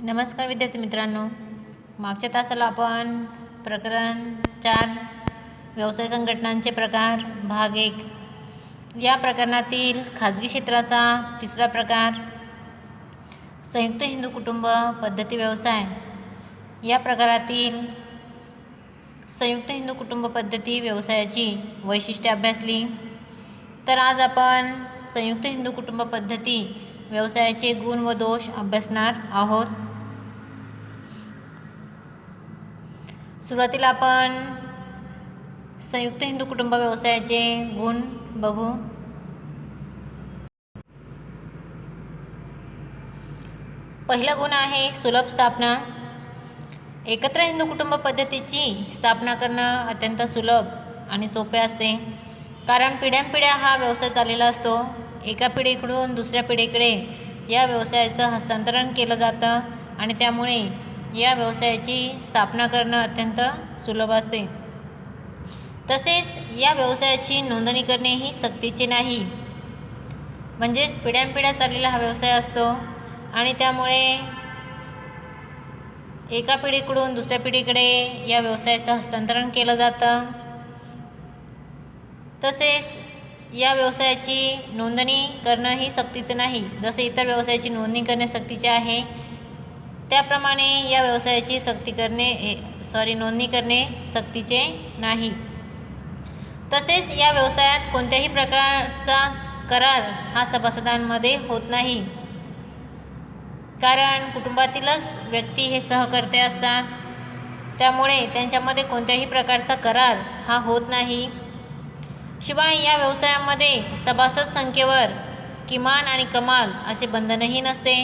नमस्कार विद्यार्थी मित्रांनो. मागच्या तासाला आपण प्रकरण चार व्यवसाय संघटनांचे प्रकार भाग एक. या प्रकरणातील खाजगी क्षेत्राचा तिसरा प्रकार संयुक्त हिंदू कुटुंब पद्धती व्यवसाय. या प्रकारातील संयुक्त हिंदू कुटुंब पद्धती व्यवसायाची वैशिष्ट्ये अभ्यासली. तर आज आपण संयुक्त हिंदू कुटुंब पद्धती व्यवसायाचे गुण व दोष अभ्यासणार आहोत. सुरुवातीला आपण संयुक्त हिंदू कुटुंब व्यवसायाचे गुण बघू. पहिला गुण आहे सुलभ स्थापना. एकत्र हिंदू कुटुंब पद्धतीची स्थापना करणं अत्यंत सुलभ आणि सोपे असते. कारण पिढ्यानपिढ्या हा व्यवसाय चाललेला असतो. एका पिढीकडून दुसऱ्या पिढीकडे या व्यवसायाचं हस्तांतरण केलं जातं आणि त्यामुळे या व्यवसायाची स्थापना करणं अत्यंत सुलभ असते. तसेच या व्यवसायाची नोंदणी करणे ही सक्तीचे नाही. म्हणजेच पिढ्यानपिढ्या चाललेला हा व्यवसाय असतो आणि त्यामुळे एका पिढीकडून दुसऱ्या पिढीकडे या व्यवसायाचं हस्तांतरण केलं जातं. तसेच या व्यवसायाची नोंदणी करणं ही सक्तीचं नाही. जसं इतर व्यवसायाची नोंदणी करणे सक्तीचे आहे त्याप्रमाणे या व्यवसायाची सक्ती करणे सॉरी नोंदणी करणे सक्तीचे नाही. तसेच या व्यवसायात कोणत्याही प्रकारचा करार हा सभासदांमध्ये होत नाही. कारण कुटुंबातीलच व्यक्ती हे सहकर्ते असतात. त्यामुळे त्यांच्यामध्ये कोणत्याही प्रकारचा करार हा होत नाही. शिवाय या व्यवसायामध्ये सभासद संख्येवर किमान आणि कमाल असे बंधनही नसते.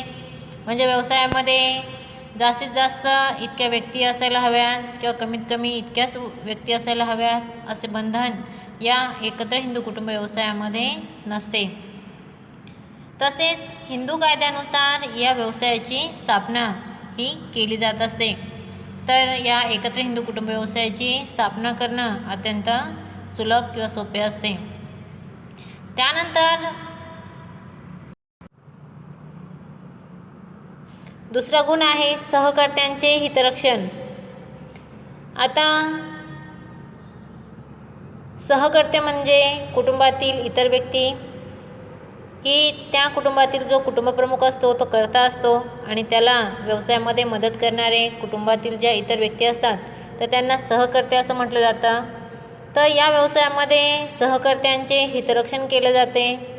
म्हणजे व्यवसायामध्ये जास्तीत जास्त इतक्या व्यक्ती असायला हव्यात किंवा कमीत कमी इतक्याच व्यक्ती असायला हव्यात असे बंधन या एकत्र हिंदू कुटुंब व्यवसायामध्ये नसते. तसेच हिंदू कायद्यानुसार या व्यवसायाची स्थापना ही केली जात असते. तर या एकत्र हिंदू कुटुंब व्यवसायाची स्थापना करणं अत्यंत सुलभ किंवा सोपे असते. त्यानंतर दुसरा गुण आहे सहकर्त्यांचे हितरक्षण. आता सहकर्ते म्हणजे कुटुंबातील इतर व्यक्ती की त्या कुटुंबातील जो कुटुंबप्रमुख असतो तो करता असतो आणि त्याला व्यवसायामध्ये मदत करणारे कुटुंबातील ज्या इतर व्यक्ती असतात तर त्यांना सहकर्ते असं म्हटलं जातं. तर या व्यवसायामध्ये सहकर्त्यांचे हितरक्षण केले जाते.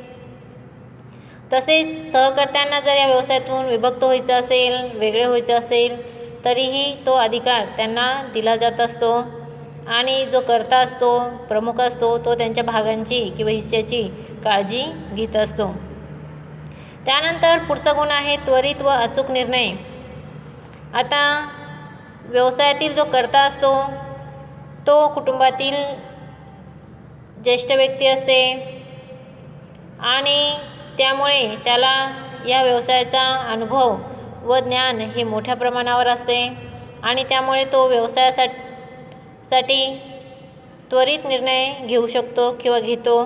तसेच सहकर्त्यांना जर या व्यवसायातून विभक्त व्हायचं असेल वेगळे व्हायचं असेल तरीही तो अधिकार त्यांना दिला जात असतो. आणि जो कर्ता असतो प्रमुख असतो तो त्यांच्या भागांची किंवा हिस्स्याची काळजी घेत असतो. त्यानंतर पुढचा गुण आहे त्वरित व अचूक निर्णय. आता व्यवसायातील जो कर्ता असतो तो कुटुंबातील ज्येष्ठ व्यक्ती असते आणि त्यामुळे त्याला या व्यवसायाचा अनुभव व ज्ञान हे मोठ्या प्रमाणावर असते आणि त्यामुळे तो व्यवसायासाठी साठी त्वरित निर्णय घेऊ शकतो किंवा घेतो.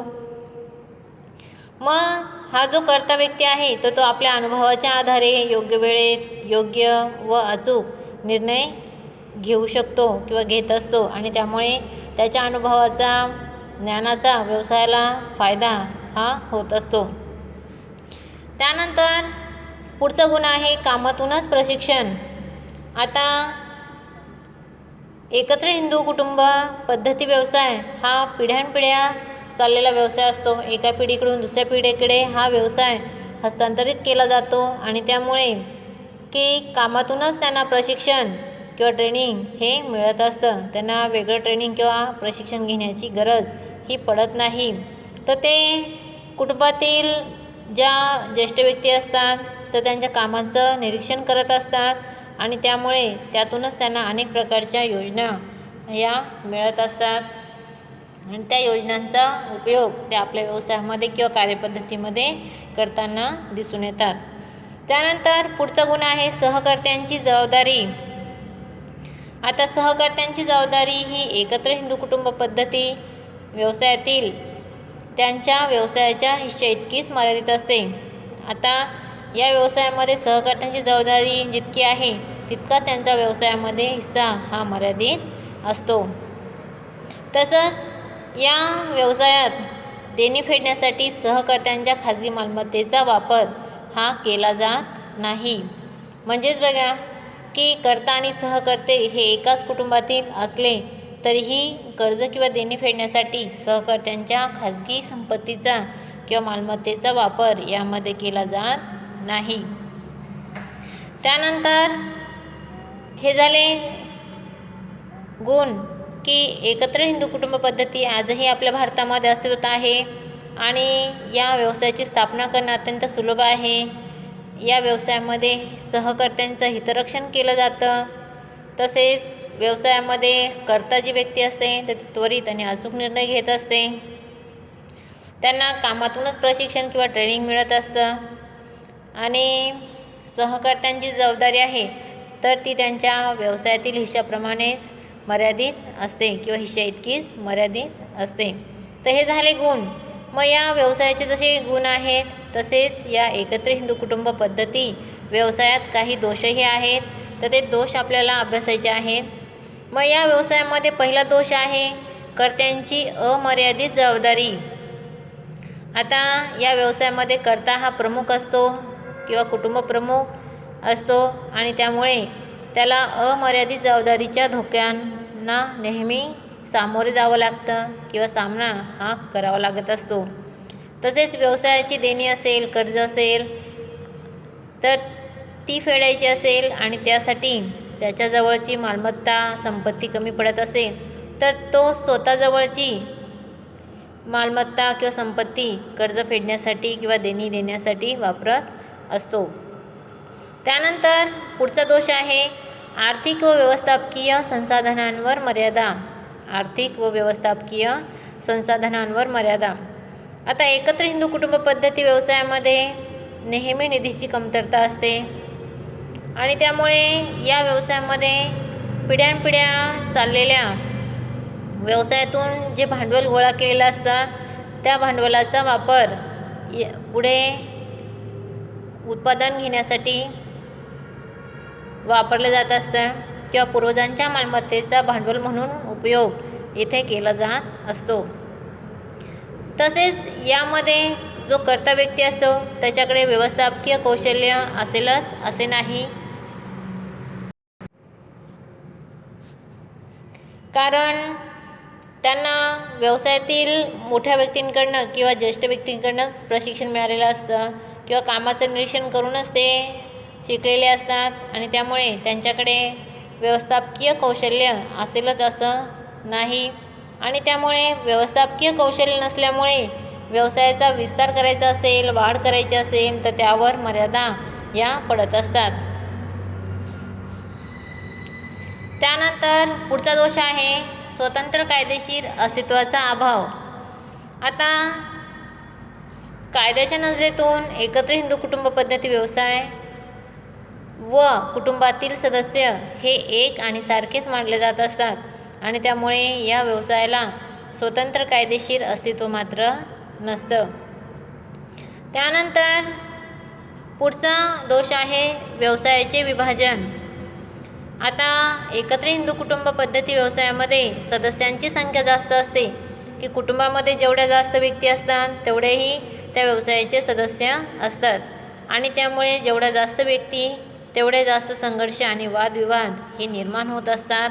मग हा जो कर्ता व्यक्ती आहे तर तो आपल्या अनुभवाच्या आधारे योग्य वेळेत योग्य व अचूक निर्णय घेऊ शकतो किंवा घेत असतो आणि त्यामुळे त्याच्या अनुभवाचा ज्ञानाचा व्यवसायाला फायदा हा होत असतो. त्यानंतर पुढचा गुण आहे कामातूनच प्रशिक्षण. आता एकत्र हिंदू कुटुंब पद्धती व्यवसाय हा पिढ्यानपिढ्या चाललेला व्यवसाय असतो. एका पिढीकडून दुसऱ्या पिढीकडे हा व्यवसाय हस्तांतरित केला जातो आणि त्यामुळे की कामातूनच त्यांना प्रशिक्षण किंवा ट्रेनिंग हे मिळत असतं. त्यांना वेगळं ट्रेनिंग किंवा प्रशिक्षण घेण्याची गरज ही पडत नाही. तर ते कुटुंबातील ज्या ज्येष्ठ व्यक्ती असतात तर त्यांच्या कामाचं निरीक्षण करत असतात आणि त्यामुळे त्यातूनच त्यांना अनेक प्रकारच्या योजना या मिळत असतात. आणि त्या योजनांचा उपयोग ते आपल्या व्यवसायामध्ये किंवा कार्यपद्धतीमध्ये करताना दिसून येतात. त्यानंतर पुढचा गुण आहे सहकर्त्यांची जबाबदारी. आता सहकर्त्यांची जबाबदारी ही एकत्र हिंदू कुटुंब पद्धती व्यवसायातील त्यांच्या व्यवसायाच्या हिश्श्या इतकीच मर्यादित असते. आता या व्यवसायामध्ये सहकर्त्यांची जबाबदारी जितकी आहे तितका त्यांचा व्यवसायामध्ये हिस्सा हा मर्यादित असतो. तसंच या व्यवसायात देणी फेडण्यासाठी सहकर्त्यांच्या खाजगी मालमत्तेचा वापर हा केला जात नाही. म्हणजेच बघा की कर्ता आणि सहकर्ते हे एकाच कुटुंबातील असले तरीही कर्ज किंवा देणी फेडण्यासाठी सहकर्त्यांच्या खाजगी संपत्तीचा किंवा मालमत्तेचा वापर यामध्ये केला जात नाही. त्यानंतर हे झाले गुण की एकत्र हिंदू कुटुंब पद्धती आजही आपल्या भारतामध्ये अस्तित्वात आहे आणि या व्यवसायाची स्थापना करणं अत्यंत सुलभ आहे. या व्यवसायामध्ये सहकर्त्यांचं हितरक्षण केलं जातं. तसेच व्यवसायामध्ये कर्ता जी व्यक्ती असते तर ती त्वरित आणि अचूक निर्णय घेत असते. त्यांना कामातूनच प्रशिक्षण किंवा ट्रेनिंग मिळत असतं. आणि सहकर्त्यांची जबाबदारी आहे तर ती त्यांच्या व्यवसायातील हिश्शाप्रमाणेच मर्यादित असते किंवा हिशा इतकीच मर्यादित असते. तर हे झाले गुण. मग या व्यवसायाचे जसे गुण आहेत तसेच या एकत्र हिंदू कुटुंब पद्धती व्यवसायात काही दोषही आहेत तर ते दोष आपल्याला अभ्यासायचे आहेत. मग या व्यवसायामध्ये पहिला दोष आहे कर्त्यांची अमर्यादित जबाबदारी. आता या व्यवसायामध्ये कर्ता हा प्रमुख असतो किंवा कुटुंब प्रमुख असतो आणि त्यामुळे त्याला अमर्यादित जबाबदारीच्या धोक्यांना नेहमी सामोरे जावं लागतं किंवा सामना हा करावा लागत असतो. तसेच व्यवसायाची देणी असेल कर्ज असेल तर ती फेडायची असेल आणि त्यासाठी त्याच्याजवळची मालमत्ता संपत्ती कमी पडत असेल तर तो स्वतःजवळची मालमत्ता किंवा संपत्ती कर्ज फेडण्यासाठी किंवा देणी देण्यासाठी वापरत असतो. त्यानंतर पुढचा दोष आहे आर्थिक व व्यवस्थापकीय संसाधनांवर मर्यादा. आर्थिक व व्यवस्थापकीय संसाधनांवर मर्यादा. आता एकत्र हिंदू कुटुंब पद्धती व्यवसायामध्ये नेहमी निधीची कमतरता असते. आणि त्यामुळे या व्यवसायामध्ये पिढ्यानपिढ्या चाललेल्या व्यवसायातून जे भांडवल गोळा केलेलं असतं त्या भांडवलाचा वापर य पुढे उत्पादन घेण्यासाठी वापरलं जात असतं किंवा पूर्वजांच्या मालमत्तेचा भांडवल म्हणून उपयोग इथे केला जात असतो. तसेच यामध्ये जो कर्ता व्यक्ती असतो त्याच्याकडे व्यवस्थापकीय कौशल्य असेलच असे नाही. कारण त्यांना व्यवसायातील मोठ्या व्यक्तींकडनं किंवा ज्येष्ठ व्यक्तींकडनंच प्रशिक्षण मिळालेलं असतं किंवा कामाचं निरीक्षण करूनच ते शिकलेले असतात आणि त्यामुळे त्यांच्याकडे व्यवस्थापकीय कौशल्य असेलच असं नाही. आणि त्यामुळे व्यवस्थापकीय कौशल्य नसल्यामुळे व्यवसायाचा विस्तार करायचा असेल वाढ करायची असेल तर त्यावर मर्यादा या पडत असतात. त्यानंतर पुढचा दोष आहे स्वतंत्र कायदेशीर अस्तित्वाचा अभाव. आता कायद्याच्या नजरेतून एकत्र हिंदू कुटुंब पद्धती व्यवसाय व कुटुंबातील सदस्य हे एक आणि सारखेच मानले जात असतात आणि त्यामुळे या व्यवसायाला स्वतंत्र कायदेशीर अस्तित्व मात्र नसतं. त्यानंतर पुढचा दोष आहे व्यवसायाचे विभाजन. आता एकत्र हिंदू कुटुंब पद्धती व्यवसायामध्ये सदस्यांची संख्या जास्त असते की कुटुंबामध्ये जेवढ्या जास्त व्यक्ती असतात तेवढेही त्या व्यवसायाचे सदस्य असतात. आणि त्यामुळे जेवढ्या जास्त व्यक्ती तेवढे जास्त संघर्ष आणि वादविवाद हे निर्माण होत असतात.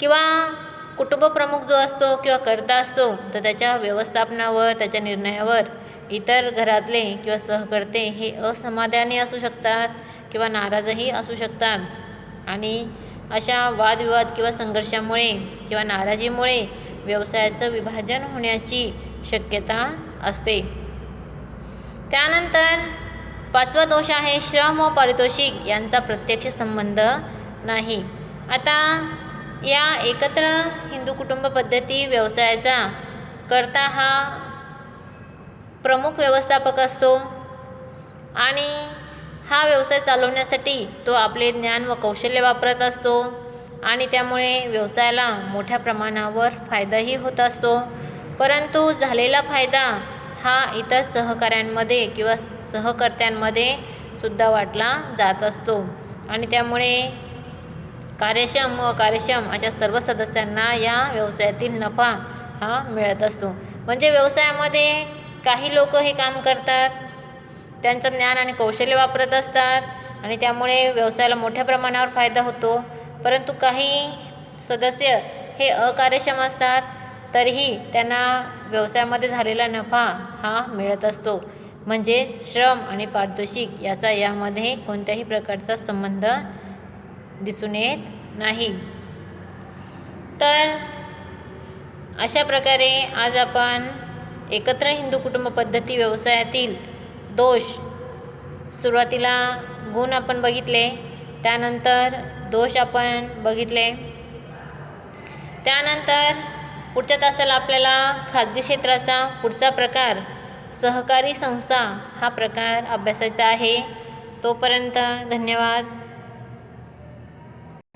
किंवा कुटुंबप्रमुख जो असतो किंवा कर्ता असतो तर त्याच्या व्यवस्थापनावर त्याच्या निर्णयावर इतर घरातले किंवा सहकर्ते हे असमाधानी असू शकतात किंवा नाराजही असू शकतात. आणि अशा वादविवाद किंवा संघर्षामुळे किंवा नाराजीमुळे व्यवसायाचं विभाजन होण्याची शक्यता असते. त्यानंतर पाचवा दोष आहे श्रम व पारितोषिक यांचा प्रत्यक्ष संबंध नाही. आता या एकत्र हिंदू कुटुंब पद्धती व्यवसायाचा करता हा प्रमुख व्यवस्थापक असतो आणि हा व्यवसाय चालवण्यासाठी तो आपले ज्ञान व कौशल्य वापरत असतो आणि त्यामुळे व्यवसायाला मोठ्या प्रमाणावर फायदाही होत असतो. परंतु झालेला फायदा हा इतर सहकाऱ्यांमध्ये किंवा सहकर्त्यांमध्ये सुद्धा वाटला जात असतो आणि त्यामुळे कार्यक्षम व कार्यक्षम अशा सर्व सदस्यांना या व्यवसायातील नफा हा मिळत असतो. म्हणजे व्यवसायामध्ये काही लोक हे काम करतात त्यांचं ज्ञान आणि कौशल्य वापरत असतात आणि त्यामुळे व्यवसायाला मोठ्या प्रमाणावर फायदा होतो. परंतु काही सदस्य हे अकार्यक्षम असतात तरीही त्यांना व्यवसायामध्ये झालेला नफा हा मिळत असतो. म्हणजे श्रम आणि पारितोषिक याचा यामध्ये कोणत्याही प्रकारचा संबंध दिसून येत नाही. तर अशा प्रकारे आज आपण एकत्र हिंदू कुटुंब पद्धती व्यवसायातील दोष. सुरुवातीला गुण आपण बघितले त्यानंतर दोष आपण बघितले. त्यानंतर पुढच्या तासाला आपल्याला खाजगी क्षेत्राचा पुढचा प्रकार सहकारी संस्था हा प्रकार अभ्यासाचा आहे. तोपर्यंत धन्यवाद.